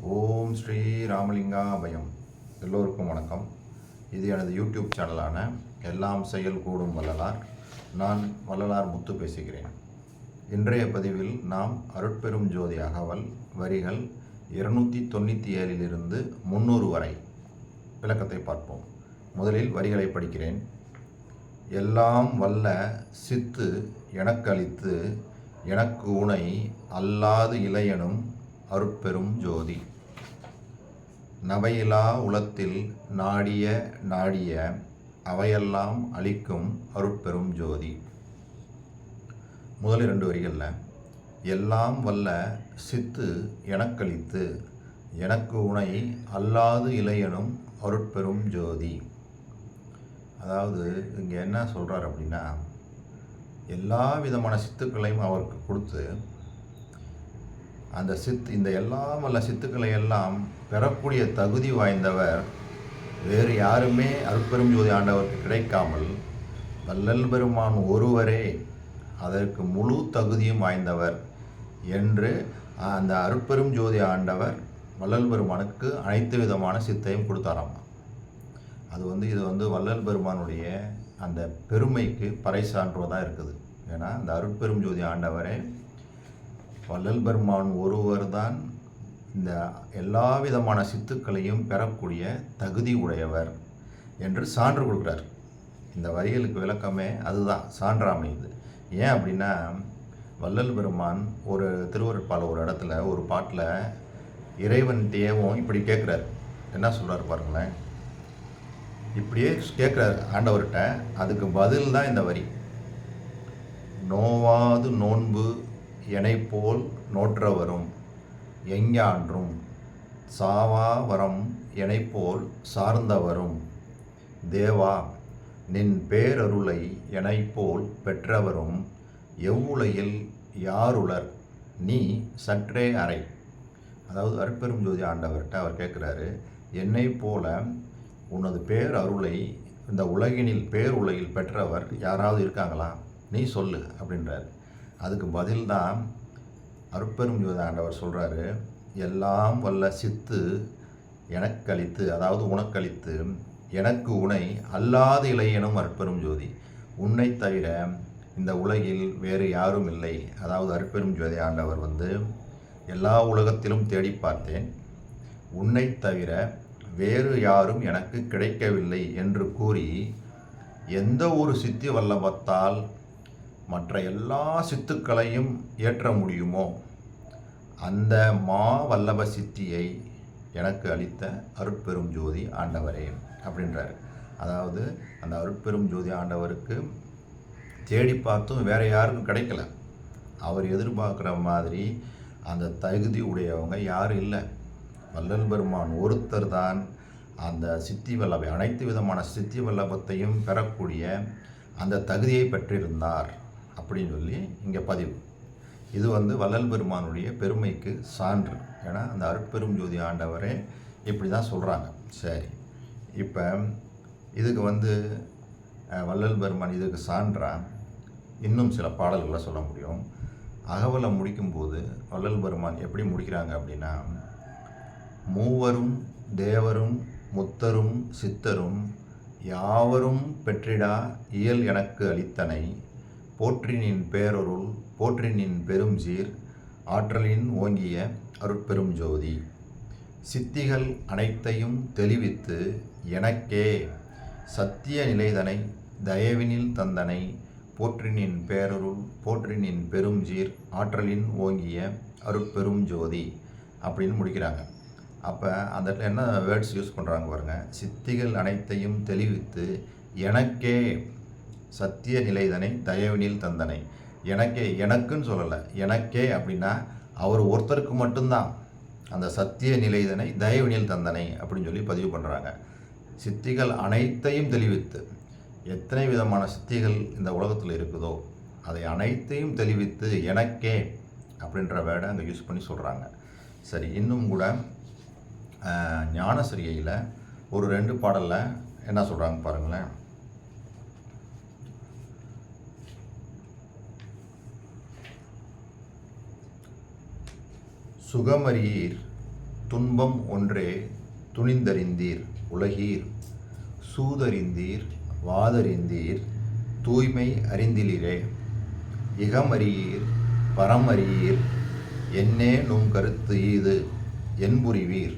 ஓம் ஸ்ரீ ராமலிங்காபயம். எல்லோருக்கும் வணக்கம். இது எனது யூடியூப் சேனலான எல்லாம் செயல் கூடும் வள்ளலார். நான் வள்ளலார் முத்து பேசுகிறேன். இன்றைய பதிவில் நாம் அருட்பெரும் ஜோதி அகவல் வரிகள் இருநூற்றி தொண்ணூற்றி ஏழிலிருந்து முந்நூறு வரை விளக்கத்தை பார்ப்போம். முதலில் வரிகளை படிக்கிறேன். எல்லாம் வல்ல சித்து எனக்களித்து எனக்கு உனை அல்லாது இளையனும் அருட்பெரும் ஜோதி. நவையிலா உலத்தில் நாடிய நாடிய அவையெல்லாம் அளிக்கும் அருட்பெரும் ஜோதி. முதல் இரண்டு வரிகளில் எல்லாம் வல்ல சித்து எனக்களித்து எனக்கு உனை அல்லாது இளையனும் அருட்பெரும் ஜோதி. அதாவது இங்கே என்ன சொல்கிறார் அப்படின்னா எல்லா விதமான சித்துக்களையும் அவருக்கு கொடுத்து அந்த சித்து இந்த எல்லா வல்ல சித்துக்களை எல்லாம் பெறக்கூடிய தகுதி வாய்ந்தவர் வேறு யாருமே அருப்பெரும் ஜோதி ஆண்டவருக்கு கிடைக்காமல் வல்லல் பெருமான் ஒருவரே அதற்கு முழு தகுதியும் வாய்ந்தவர் என்று அந்த அருப்பெரும் ஜோதி ஆண்டவர் வள்ளல் பெருமானுக்கு அனைத்து விதமான சித்தையும் கொடுத்தாராம். அது வந்து இது வந்து வள்ளல் பெருமானுடைய அந்த பெருமைக்கு பறைசாற்றுவதாக இருக்குது. ஏன்னா அந்த அருட்பெரும் ஜோதி ஆண்டவரே வள்ளல் பெருமான் ஒருவர் தான் இந்த எல்லா விதமான சித்துக்களையும் பெறக்கூடிய தகுதி உடையவர் என்று சான்று கொடுக்குறார் இந்த வரிகளுக்கு விளக்கமே அதுதான் சான்று ஏன் அப்படின்னா வள்ளல் பெருமான் ஒரு திருவருட்பால ஒரு இடத்துல ஒரு பாட்டில் இறைவன்கிட்டேவும் இப்படி கேட்குறாரு. என்ன சொல்கிறார் பாருங்களேன். இப்படியே கேட்குறாரு ஆண்டவர்கிட்ட. அதுக்கு பதில் தான் இந்த வரி. நோவாது நோன்பு எனைப்போல் நோற்றவரும் எஞ்ஞான்றும் சாவா வரம் சார்ந்தவரும். தேவா நின் பேரருளை எனைப்போல் பெற்றவரும் எவ்வுலையில் யாருளர் நீ சற்றே அறை. அதாவது அற்பெரும் ஜோதி ஆண்டவர்கிட்ட அவர் கேட்குறாரு என்னை போல உனது பேர் அருளை இந்த உலகினில் பேருலையில் பெற்றவர் யாராவது இருக்காங்களா? நீ சொல்லு அப்படின்றார். அதுக்கு பதில்தான் அருட்பெரும் ஜோதி ஆண்டவர் சொல்கிறாரு எல்லாம் வல்ல சித்து எனக்களித்து அதாவது உனக்களித்து எனக்கு உனை அல்லாத இளையனும் அற்பெரும் ஜோதி. உன்னை தவிர இந்த உலகில் வேறு யாரும் இல்லை. அதாவது அற்பெரும் ஜோதி ஆண்டவர் வந்து எல்லா உலகத்திலும் தேடி பார்த்தேன். உன்னை தவிர வேறு யாரும் எனக்கு கிடைக்கவில்லை என்று கூறி எந்த ஒரு சித்தி வல்லபத்தால் மற்ற எல்லா சித்துக்களையும் ஏற்ற முடியுமோ? அந்த மா வல்லப சித்தியை எனக்கு அளித்த அருட்பெரும் ஜோதி ஆண்டவரே அப்படின்றார். அதாவது அந்த அருட்பெரும் ஜோதி ஆண்டவருக்கு தேடி பார்த்தும் வேறு யாருக்கும் கிடைக்கல. அவர் எதிர்பார்க்குற மாதிரி அந்த தகுதி உடையவங்க யாரும் இல்லை. வல்லல் பெருமான் ஒருத்தர் தான் அந்த சித்தி வல்லபை அனைத்து விதமான சித்தி வல்லபத்தையும் பெறக்கூடிய அந்த தகுதியை பெற்றிருந்தார். அப்படின்னு சொல்லி இங்கே பதிவு. இது வந்து வள்ளல் பெருமானுடைய பெருமைக்கு சான்று. ஏன்னா அந்த அருட்பெரும் ஜோதி ஆண்டவரே இப்படி தான் சொல்கிறாங்க சரி. இப்போ இதுக்கு வந்து வள்ளல் பெருமான் இதுக்கு சான்றா? இன்னும் சில பாடல்களை சொல்ல முடியும். அகவலை முடிக்கும்போது வள்ளல் பெருமான் எப்படி முடிக்கிறாங்க அப்படின்னா மூவரும் தேவரும் முத்தரும் சித்தரும் யாவரும் பெற்றிடா இயல் எனக்கு அளித்தனை. போற்றினின் பேரொருள் போற்றினின் பெரும் சீர் ஆற்றலின் ஓங்கிய அருட்பெரும் ஜோதி. சித்திகள் அனைத்தையும் தெளிவித்து எனக்கே சத்திய நிலைதனை தயவினில் தந்தனை போற்றினின் பேரருள் போற்றினின் பெரும் சீர் ஆற்றலின் ஓங்கிய அருட்பெரும் ஜோதி அப்படின்னு முடிக்கிறாங்க. அப்போ அந்த இடத்துல என்ன வேர்ட்ஸ் யூஸ் பண்ணுறாங்க பாருங்கள் சித்திகள் அனைத்தையும் தெளிவித்து எனக்கே சத்திய நிலைதனை தயவினில் தந்தனை. எனக்கே எனக்குன்னு சொல்லலை. எனக்கே அப்படின்னா அவர் ஒருத்தருக்கு மட்டும்தான். அந்த சத்திய நிலைதனை தயவினில் தந்தனை அப்படின்னு சொல்லி பதிவு பண்ணுறாங்க சித்திகள் அனைத்தையும் தெளிவித்து எத்தனை விதமான சித்திகள் இந்த உலகத்தில் இருக்குதோ அதை அனைத்தையும் தெளிவித்து எனக்கே அப்படின்ற வேர்டை அங்கே யூஸ் பண்ணி சொல்கிறாங்க சரி இன்னும் கூட ஆஹ், ஞானசிரியையில் ஒரு ரெண்டு பாடலில் என்ன சொல்கிறாங்க பாருங்களேன். சுகமறியீர் துன்பம் ஒன்றே துணிந்தறிந்தீர் உலகீர் சூதறிந்தீர் வாதறிந்தீர் தூய்மை அறிந்திலிரே. இகமறியீர் பரமறியீர் என்னே நும் கருத்து ஈது என்புரிவீர்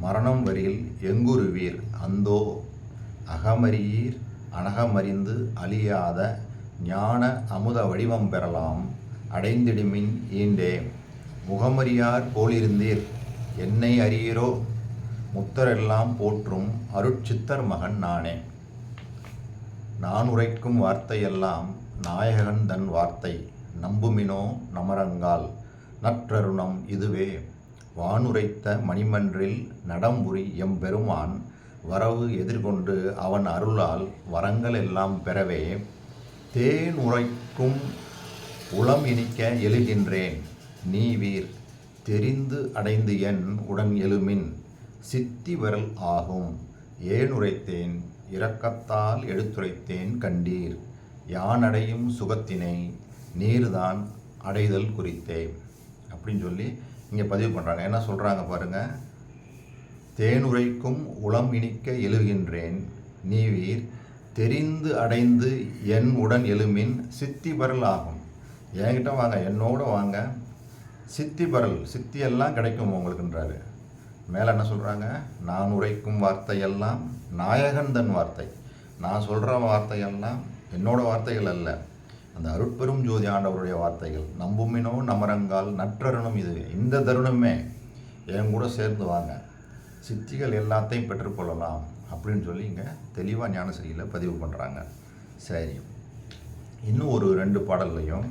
மரணம் வரில் எங்குருவீர் அந்தோ. அகமறியீர் அனகமறிந்து அழியாத ஞான அமுத வடிவம் பெறலாம் அடைந்திடுமின் ஈண்டே. முகமறியார் போலிருந்தீர். என்னை அறியீரோ? முத்தரெல்லாம் போற்றும் அருட்சித்தர் மகன் நானே. நான் உரைக்கும் வார்த்தையெல்லாம் நாயகன் தன் வார்த்தை. நம்புமினோ நமரங்கால். நற்றருணம் இதுவே. வானுரைத்த மணிமன்றில் நடம்புரி எம்பெருமான் வரவு எதிர்கொண்டு அவன் அருளால் வரங்கள் எல்லாம் பெறவே தேன் உரைக்கும் உளம் இனிக்க எழுகின்றேன் நீ வீர் தெரிந்து அடைந்து என் உடன் எழுமின். சித்தி வரல் ஆகும். ஏனுரைத்தேன். இரக்கத்தால் எடுத்துரைத்தேன் கண்டீர். யான் அடையும் சுகத்தினை நீர்தான் அடைதல் குறித்தே அப்படின்னு சொல்லி இங்கே பதிவு பண்ணுறாங்க என்ன சொல்கிறாங்க பாருங்கள் தேனுரைக்கும் உளம் இனிக்க எழுகின்றேன். நீவீர். தெரிந்து அடைந்து என் உடன் எழுமின். சித்தி வரல் ஆகும். என்கிட்ட வாங்க. என்னோட வாங்க. சித்தி பரல் சித்தி எல்லாம் கிடைக்கும் உங்களுக்குன்றாரு. மேலே என்ன சொல்கிறாங்க நான் உரைக்கும் வார்த்தையெல்லாம் நாயகன் தன் வார்த்தை. நான் சொல்கிற வார்த்தையெல்லாம் என்னோடய வார்த்தைகள் அல்ல. அந்த அருட்பெரும் ஜோதி ஆண்டவருடைய வார்த்தைகள். நம்புமினோ நமரங்கால் நற்றருணம் இது. இந்த தருணமே. என் கூட சேர்ந்து வாங்க. சித்திகள் எல்லாத்தையும் பெற்றுக்கொள்ளலாம் அப்படின்னு சொல்லி இங்கே தெளிவாக ஞானசரியில் பதிவு பண்ணுறாங்க சரி. இன்னும் ஒரு ரெண்டு பாடல்லையும்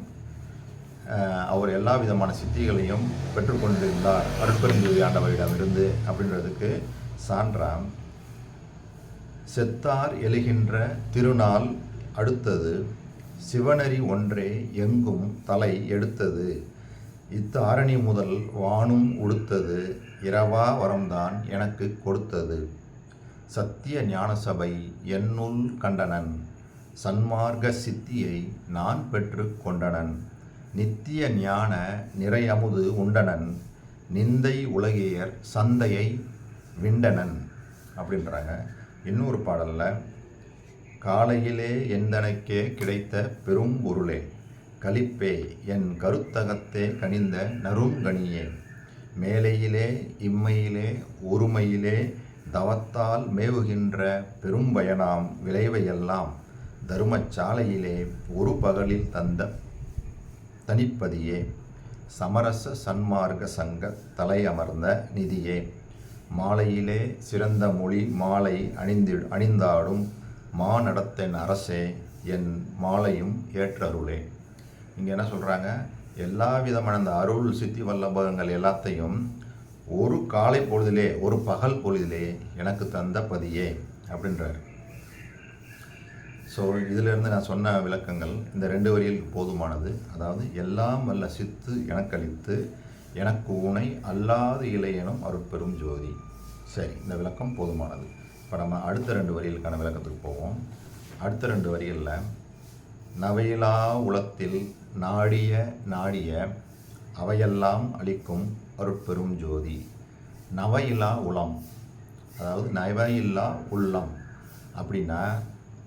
அவர் எல்லா விதமான சித்திகளையும் பெற்றுக்கொண்டிருந்தார். அருட்பெருஞ்சோதி ஆண்டவரிடமிருந்து அப்படின்றதுக்கு சான்றாம். செத்தார் எழுகின்ற திருநாள் அடுத்தது சிவனரி ஒன்றே எங்கும் தலை எடுத்தது. இத்தாரணி முதல் வானும் உடுத்தது இரவா வரம்தான் எனக்கு கொடுத்தது. சத்திய ஞான சபை என்னுள் கண்டனன் சன்மார்க்க சித்தியை நான் பெற்று கொண்டனன். நித்திய ஞான நிறையமுது உண்டனன் நிந்தை உலகியர் சந்தையை விண்டனன் அப்படின்றாங்க. இன்னொரு பாடலில் காலையிலே எந்தனக்கே கிடைத்த பெரும் பொருளே களிப்பே என் கருத்தகத்தே கனிந்த நறுங்கனியே மேலையிலே இம்மையிலே ஒருமையிலே தவத்தால் மேவுகின்ற பெரும்பயனாம் விளைவையெல்லாம் தருமச்சாலையிலே ஒரு பகலில் தந்த தனிப்பதியே. சமரச சன்மார்க்க சங்க தலையமர்ந்த நிதியே. மாலையிலே சிறந்த மொழி மாலை அணிந்து அணிந்தாடும் மாநடத்தின் அரசே என் மாலையும் ஏற்றருளே. இங்கே என்ன சொல்கிறாங்க எல்லா விதமான அந்த அருள் சித்தி வல்லபகங்கள் எல்லாத்தையும் ஒரு காலை பொழுதிலே ஒரு பகல் பொழுதிலே எனக்கு தந்த பதியே அப்படின்றார். ஸோ இதிலிருந்து நான் சொன்ன விளக்கங்கள் இந்த ரெண்டு வரியில் போதுமானது. அதாவது எல்லாம் வல்ல சித்து எனக்களித்து எனக்கு உனை அல்லாது இளையனும் அருட்பெரும் ஜோதி. சரி இந்த விளக்கம் போதுமானது. இப்போ நம்ம அடுத்த ரெண்டு வரிகளுக்கான விளக்கத்துக்கு போவோம். அடுத்த ரெண்டு வரிகளில் நவையிலா உலத்தில் நாடிய நாடிய அவையெல்லாம் அளிக்கும் அருட்பெரும் ஜோதி. நவையிலா உளம். அதாவது நவையில்லா உள்ளம். அப்படின்னா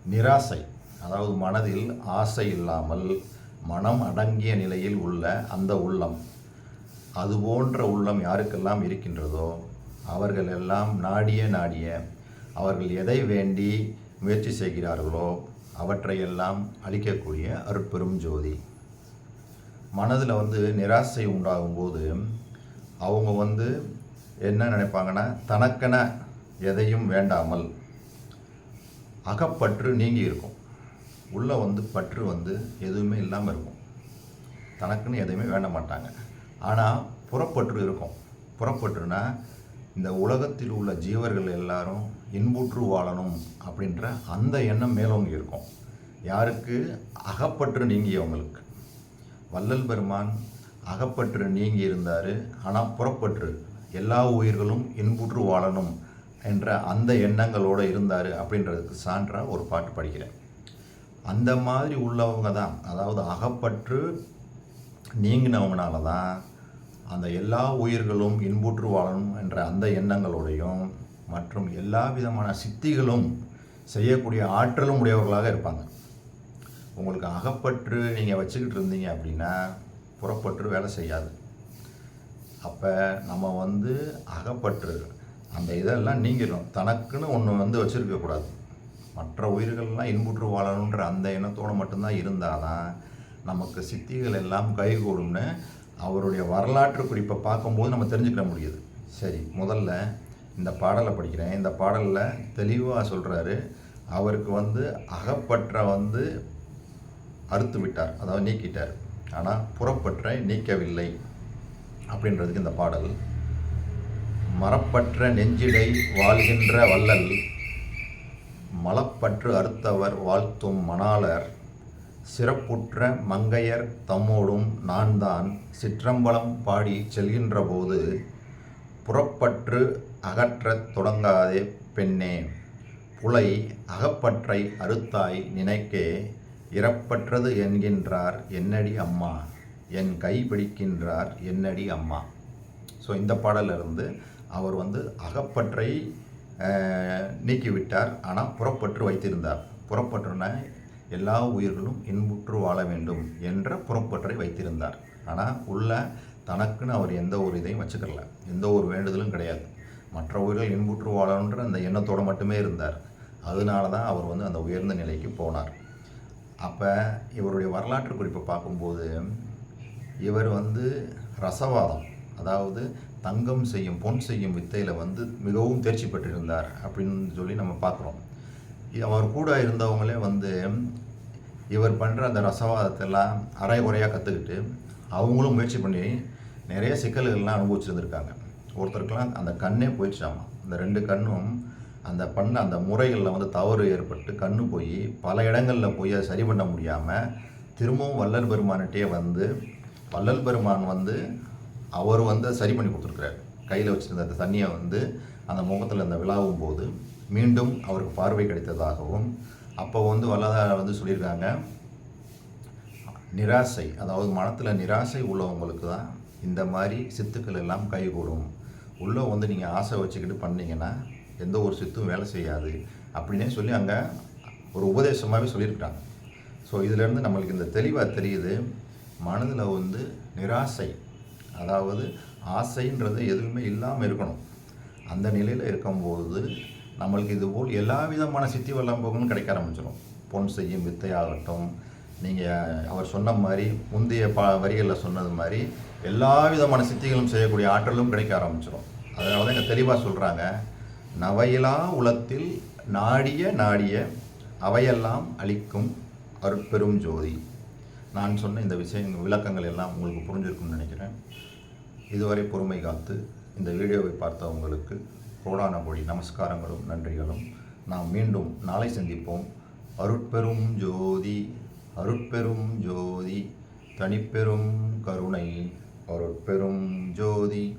நிராசை அதாவது மனதில் ஆசை இல்லாமல் மனம் அடங்கிய நிலையில் உள்ள அந்த உள்ளம் அது போன்ற உள்ளம் யாருக்கெல்லாம் இருக்கின்றதோ அவர்கள் எல்லாம் நாடிய நாடிய அவர்கள் எதை வேண்டி முயற்சி செய்கிறார்களோ அவற்றையெல்லாம் அளிக்கக்கூடிய அருட்பெரும் ஜோதி. மனதில் வந்து நிராசை உண்டாகும்போது அவங்க வந்து என்ன நினைப்பாங்கன்னா தனக்கென எதையும் வேண்டாமல் அகப்பற்று நீங்கி இருக்கும். உள்ளே வந்து பற்று வந்து எதுவுமே இல்லாமல் இருக்கும். தனக்குன்னு எதையுமே வேண்ட மாட்டாங்க. ஆனால் புறப்பற்று இருக்கும். புறப்பற்றுனா இந்த உலகத்தில் உள்ள ஜீவர்கள் எல்லாரும் இன்புற்று வாழணும் அப்படின்ற அந்த எண்ணம் மேலோங்கி இருக்கும். யாருக்கு? அகப்பற்று நீங்கியவங்களுக்கு. வள்ளல் பெருமான் அகப்பற்று நீங்கி இருந்தார். ஆனால் புறப்பற்று. எல்லா உயிர்களும் இன்புற்று வாழணும். என்ற அந்த எண்ணங்களோடு இருந்தார் அப்படின்றதுக்கு சான்றாக ஒரு பாட்டு படிக்கிறேன். அந்த மாதிரி உள்ளவங்க தான் அதாவது அகப்பற்று நீங்கினவங்கனால தான் அந்த எல்லா உயிர்களும் இன்புற்று வாழணும் என்ற அந்த எண்ணங்களோடையும் மற்றும் எல்லா விதமான சித்திகளும் செய்யக்கூடிய ஆற்றலும் உடையவர்களாக இருப்பாங்க. உங்களுக்கு அகப்பற்று நீங்கள் வச்சுக்கிட்டு இருந்தீங்க அப்படின்னா புறப்பற்று வேலை செய்யாது. அப்போ நம்ம வந்து அகப்பற்று அந்த இதெல்லாம் நீங்கிடும். தனக்குன்னு ஒன்று வந்து வச்சுருக்கக்கூடாது மற்ற உயிர்கள்லாம் இன்புற்று வாழணுன்ற அந்த எண்ணத்தோடு மட்டும்தான் இருந்தால் தான் நமக்கு சித்திகள் எல்லாம் கைகூடும்னு அவருடைய வரலாற்று குறிப்பை பார்க்கும்போது நம்ம தெரிஞ்சுக்கிற முடியுது. சரி முதல்ல இந்த பாடலை படிக்கிறேன். இந்த பாடலில் தெளிவாக சொல்கிறாரு அவருக்கு வந்து அகப்பற்ற வந்து அறுத்து விட்டார் அதாவது நீக்கிட்டார். ஆனால் புறப்பற்றை நீக்கவில்லை அப்படின்றதுக்கு இந்த பாடல். மரப்பற்ற நெஞ்சிடை வாழ்கின்ற வள்ளல். மலப்பற்று அறுத்தவர் வாழ்த்தும் மணாளர். சிறப்புற்ற மங்கையர் தம்மோடும் நான் தான் சிற்றம்பலம் பாடி செல்கின்றபோது புறப்பற்று அகற்றத் தொடங்காதே பெண்ணே. புலை அகப்பற்றை அறுத்தாய் நினைக்கே இறப்பற்றது என்கின்றார் என்னடி அம்மா? என் கை பிடிக்கின்றார் என்னடி அம்மா? ஸோ இந்த பாடலிருந்து அவர் வந்து அகப்பற்றை நீக்கிவிட்டார். ஆனால் புறப்பற்று வைத்திருந்தார். புறப்பற்றுன எல்லா உயிர்களும் இன்புற்று வாழ வேண்டும் என்ற புறப்பற்றை வைத்திருந்தார். ஆனால் உள்ள தனக்குன்னு அவர் எந்த ஒரு இதையும் வச்சுக்கல எந்த ஒரு வேண்டுதலும் கிடையாது. மற்ற உயிர்கள் இன்புற்று வாழணுன்ற அந்த எண்ணத்தோடு மட்டுமே இருந்தார். அதனால தான் அவர் வந்து அந்த உயர்ந்த நிலைக்கு போனார். அப்போ இவருடைய வரலாற்று குறிப்பை பார்க்கும்போது இவர் வந்து ரசவாதம் அதாவது தங்கம் செய்யும் பொன் செய்யும் வித்தையில் வந்து மிகவும் தேர்ச்சி பெற்றிருந்தார் அப்படின்னு சொல்லி நம்ம பார்க்குறோம். அவர் கூட இருந்தவங்களே வந்து இவர் பண்ணுற அந்த ரசவாதத்தெல்லாம் அரை குறையாக கற்றுக்கிட்டு அவங்களும் முயற்சி பண்ணி நிறைய சிக்கல்கள்லாம் அனுபவிச்சிருந்துருக்காங்க. ஒருத்தருக்கெல்லாம் அந்த கண்ணே போயிடுச்சாமா? அந்த ரெண்டு கண்ணும் அந்த பண்ண அந்த முறைகளில் வந்து தவறு ஏற்பட்டு கண்ணு போய் பல இடங்களில் போய் அதை சரி பண்ண முடியாமல் திரும்பவும் வள்ளல் பெருமானிட்டே வந்து வள்ளல் பெருமான் வந்து அவர் வந்து சரி பண்ணி கொடுத்துருக்குறாரு. கையில் வச்சுருந்த அந்த தண்ணியை வந்து அந்த முகத்தில் அந்த விழாவும் போது மீண்டும் அவருக்கு பார்வை கிடைத்ததாகவும் அப்போ வந்து வல்லதார் வந்து சொல்லியிருக்காங்க நிராசை அதாவது மனத்தில் நிராசை உள்ளவங்களுக்கு தான் இந்த மாதிரி சித்துக்கள் எல்லாம் கைகூடும் உள்ளே வந்து நீங்கள் ஆசை வச்சுக்கிட்டு பண்ணீங்கன்னா எந்த ஒரு சித்தும் வேலை செய்யாது அப்படின்னே சொல்லி அங்கே ஒரு உபதேசமாகவே சொல்லியிருக்காங்க ஸோ இதிலேருந்து நம்மளுக்கு இந்த தெளிவாக தெரியுது மனதில் வந்து நிராசை அதாவது ஆசைன்றது எதுவுமே இல்லாமல் இருக்கணும். அந்த நிலையில் இருக்கும்போது நம்மளுக்கு இதுபோல் எல்லா விதமான சித்தி வல்லம்பங்களும் கிடைக்க ஆரம்பிச்சிடும் பொன் செய்யும் வித்தையாகட்டும் நீங்கள் அவர் சொன்ன மாதிரி முந்தைய ப வரிகளில் சொன்னது மாதிரி எல்லா விதமான சித்திகளும் செய்யக்கூடிய ஆற்றலும் கிடைக்க ஆரம்பிச்சிடும் அதனால தான் இங்கே தெளிவாக சொல்கிறாங்க நவையிலா உலத்தில் நாடிய நாடிய அவையெல்லாம் அளிக்கும் அருட்பெரும் ஜோதி. நான் சொன்ன இந்த விஷயங்கள் விளக்கங்கள் எல்லாம் உங்களுக்கு புரிஞ்சிருக்கும்னு நினைக்கிறேன். இதுவரை பொறுமை காத்து இந்த வீடியோவை பார்த்த உங்களுக்கு கோடான மொழி நமஸ்காரங்களும் நன்றிகளும். நாம் மீண்டும் நாளை சந்திப்போம். அருட்பெரும் ஜோதி அருட்பெரும் ஜோதி தனிப்பெரும் கருணை. அருட்பெரும் ஜோதி.